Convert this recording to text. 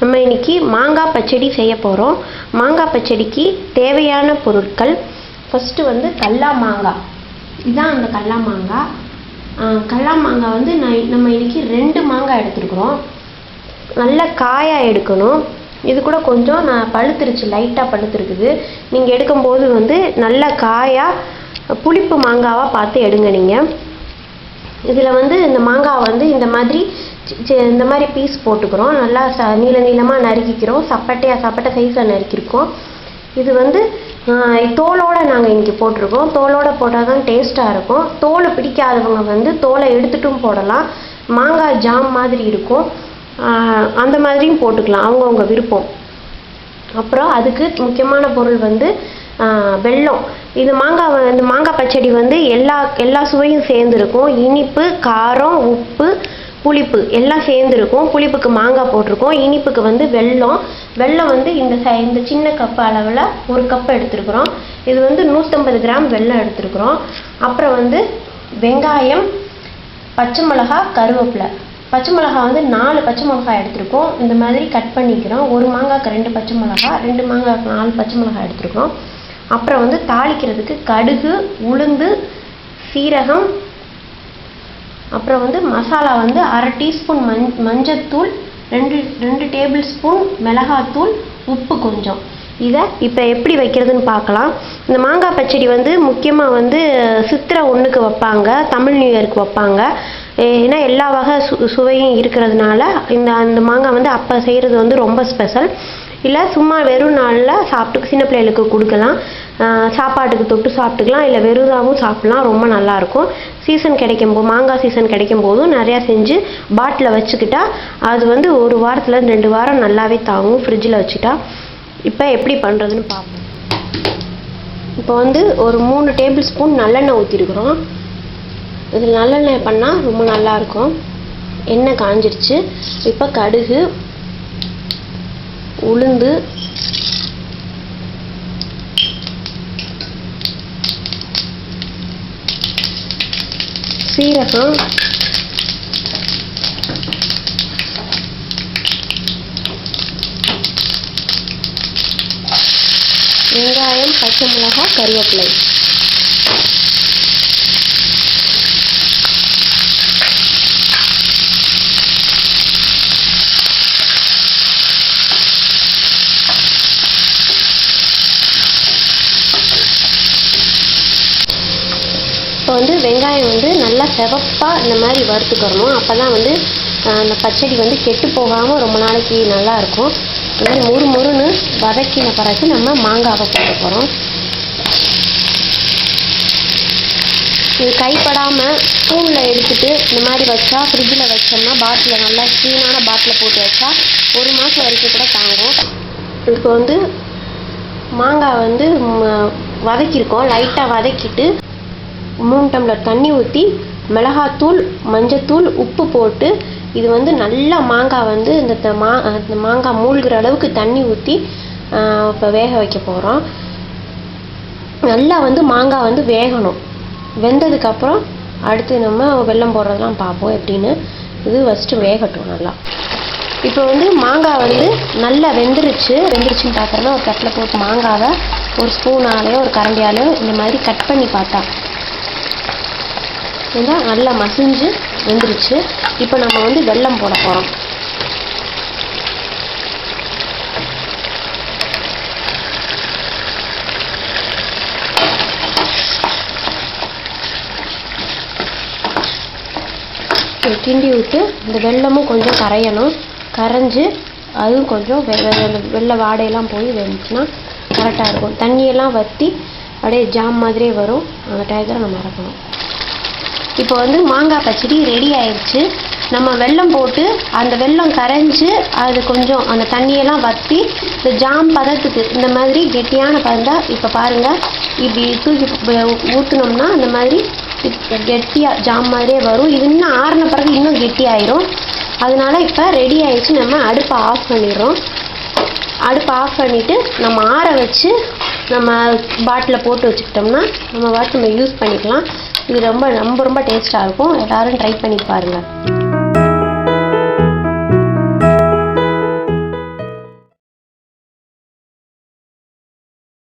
நம்ம இன்றைக்கி மாங்காய் பச்சடி செய்ய போகிறோம் மாங்காய் பச்சடிக்கு தேவையான பொருட்கள் ஃபஸ்ட்டு வந்து கடலா மாங்காய். இதுதான் அந்த கடலா மாங்காய். கல்லா கடலா மாங்காய் வந்து நான் நம்ம இன்றைக்கி ரெண்டு மாங்காய் எடுத்துருக்குறோம். நல்ல காயாக எடுக்கணும். இது கூட கொஞ்சம் நான் பழுத்துருச்சு லைட்டாக பழுத்துருக்குது. நீங்கள் எடுக்கும்போது வந்து நல்ல காயாக புளிப்பு மாங்காவாக பார்த்து எடுங்க நீங்கள் இதில் வந்து இந்த மாங்காய் வந்து இந்த மாதிரி இந்த மாதிரி பீஸ் போட்டுக்கிறோம். நல்லா ச நீள நீளமாக நறுக்கிக்கிறோம். சப்பட்டையாக சப்பட்டை சைஸில் நறுக்கிருக்கோம். இது வந்து தோலோடு நாங்கள் இன்றைக்கி போட்டிருக்கோம். தோலோடு போட்டால் தான் டேஸ்ட்டாக இருக்கும். தோலை பிடிக்காதவங்க வந்து தோலை எடுத்துட்டும் போடலாம். மாங்காய் ஜாம் மாதிரி இருக்கும். அந்த மாதிரியும் போட்டுக்கலாம். அவங்கவுங்க விருப்பம். அப்புறம் அதுக்கு முக்கியமான பொருள் வந்து வெல்லம். இது மாங்காய் இந்த மாங்காய் பச்சடி வந்து எல்லா எல்லா சுவையும் சேர்ந்துருக்கும். இனிப்பு காரம் உப்பு புளிப்பு எல்லாம் சேர்ந்துருக்கும். புளிப்புக்கு மாங்காய் போட்டிருக்கோம். இனிப்புக்கு வந்து வெல்லம். வெல்லம் வந்து இந்த சை இந்த சின்ன கப் அளவில் ஒரு கப் எடுத்துருக்குறோம். இது வந்து நூற்றம்பது கிராம் வெல்லம் எடுத்துருக்குறோம். அப்புறம் வந்து வெங்காயம் பச்சை மிளகா கருவேப்பிலை. பச்சை மிளகா வந்து நாலு பச்சை மிளகாய் எடுத்திருக்கோம். இந்த மாதிரி கட் பண்ணிக்கிறோம். ஒரு மாங்காய்க்கு ரெண்டு பச்சை மிளகா ரெண்டு மாங்காய்க்கு நாலு பச்சை மிளகாய் எடுத்திருக்கோம் அப்புறம் வந்து தாளிக்கிறதுக்கு கடுகு உளுந்து சீரகம் அப்புறம் வந்து மசாலா வந்து அரை டீஸ்பூன் மஞ் மஞ்சத்தூள் ரெண்டு ரெண்டு டேபிள் ஸ்பூன் மிளகாத்தூள் உப்பு கொஞ்சம். இதை இப்போ எப்படி வைக்கிறதுன்னு பார்க்கலாம் இந்த மாங்காய் பச்சடி வந்து முக்கியமாக வந்து சித்திரை ஒன்றுக்கு வைப்பாங்க தமிழ் நியூ இயருக்கு வைப்பாங்க. ஏன்னா எல்லா வகை சு சுவையும் இருக்கிறதுனால இந்த அந்த மாங்காய் வந்து அப்போ செய்கிறது வந்து ரொம்ப ஸ்பெஷல். இல்லை சும்மா வெறும் நாளில் சாப்பிட்டு சின்ன பிள்ளைகளுக்கு கொடுக்கலாம். சாப்பாட்டுக்கு தொட்டு சாப்பிட்டுக்கலாம். இல்லை வெறுதாகவும் சாப்பிட்லாம். ரொம்ப நல்லாயிருக்கும். சீசன் கிடைக்கும் போது மாங்காய் சீசன் கிடைக்கும் போதும் நிறையா செஞ்சு பாட்டில் வச்சுக்கிட்டா அது வந்து ஒரு வாரத்தில் ரெண்டு வாரம் நல்லாவே தாங்கும். ஃப்ரிட்ஜில் வச்சுட்டா. இப்போ எப்படி பண்ணுறதுன்னு பார்ப்போம். இப்போ வந்து ஒரு மூணு டேபிள் ஸ்பூன் நல்லெண்ணெய் ஊற்றிருக்குறோம் இதில் நல்லெண்ணெய் பண்ணால் ரொம்ப நல்லாயிருக்கும். எண்ணெய் காஞ்சிருச்சு. இப்போ கடுகு உளுந்து சீரகம் வெங்காயம் பச்சை மிளகாய் கருவேப்பிலை. இப்போ வந்து வெங்காயம் வந்து நல்லா செவப்பாக இந்த மாதிரி வறுத்துக்கிறணும் அப்போ தான் வந்து அந்த பச்சடி வந்து கெட்டு போகாமல் ரொம்ப நாளைக்கு நல்லா இருக்கும். இந்த மாதிரி முறு முறுன்னு வதக்கின பிறகு நம்ம மாங்காவை போட போகிறோம் இது கைப்படாமல் ஸ்பூனில் எடுத்துட்டு இந்த மாதிரி வச்சா ஃப்ரிட்ஜில் வச்சோம்னா பாட்டிலில் நல்லா க்ளீனான பாட்டில் போட்டு வச்சா ஒரு மாதம் வரைக்கும் கூட தாங்கும். இப்போ வந்து மாங்காய் வந்து வதக்கியிருக்கோம் லைட்டாக வதக்கிட்டு மூணு டம்ளர் தண்ணி ஊற்றி மிளகாத்தூள் மஞ்சத்தூள் உப்பு போட்டு இது வந்து நல்லா மாங்காய் வந்து இந்த த- மா இந்த மாங்காய் மூழ்கிற அளவுக்கு தண்ணி ஊற்றி இப்போ வேக வைக்க போகிறோம் நல்லா வந்து மாங்காய் வந்து வேகணும். வெந்ததுக்கப்புறம் அடுத்து நம்ம வெல்லம் போடுறதெல்லாம் பார்ப்போம் எப்படின்னு. இது ஃபஸ்ட்டு வேகட்டும் நல்லா. இப்போ வந்து மாங்காய் வந்து நல்லா வெந்துருச்சு. வெந்துருச்சுன்னு பார்க்குறோன்னா ஒரு தட்டில் போட்டு மாங்காவை ஒரு ஸ்பூனாலேயோ ஒரு கரண்டியாலேயோ இந்த மாதிரி கட் பண்ணி பார்த்தா ஏன்னா நல்லா மசிஞ்சு வெந்துருச்சு. இப்போ நம்ம வந்து வெல்லம் போட போகிறோம் கிண்டி விட்டு இந்த வெல்லமும் கொஞ்சம் கரையணும். கரைஞ்சி அதுவும் கொஞ்சம் வெ வெ- வெள்ளை வாடையெல்லாம் போய் வெந்துச்சுன்னா கரெக்டாக இருக்கும். தண்ணியெல்லாம் வற்றி அப்படியே ஜாம் மாதிரியே வரும். அந்த டயத்தில் நம்ம இறக்கணும். இப்போ வந்து மாங்காய் பச்சடி ரெடி ஆயிடுச்சு. நம்ம வெல்லம் போட்டு அந்த வெல்லம் கரைஞ்சி அது கொஞ்சம் அந்த தண்ணியெல்லாம் வற்றி இந்த ஜாம் பதத்துக்கு இந்த மாதிரி கெட்டியான பதம் இப்போ பாருங்கள் இப்படி தூக்கி ஊற்றினோம்னா அந்த மாதிரி கெட்டியாக ஜாம் மாதிரியே வரும். இது இன்னும் ஆறின பிறகு இன்னும் கெட்டியாயிரும். அதனால இப்போ ரெடி ஆயிடுச்சு. நம்ம அடுப்பை ஆஃப் பண்ணிடுறோம். அடுப்பை ஆஃப் பண்ணிவிட்டு நம்ம ஆற வச்சு நம்ம பாட்டிலில் போட்டு வச்சுக்கிட்டோம்னா நம்ம வாட்டு நம்ம யூஸ் பண்ணிக்கலாம். இது ரொம்ப ரொம்ப ரொம்ப டேஸ்ட்டாக இருக்கும். எல்லாரும் ட்ரை பண்ணி பாருங்கள்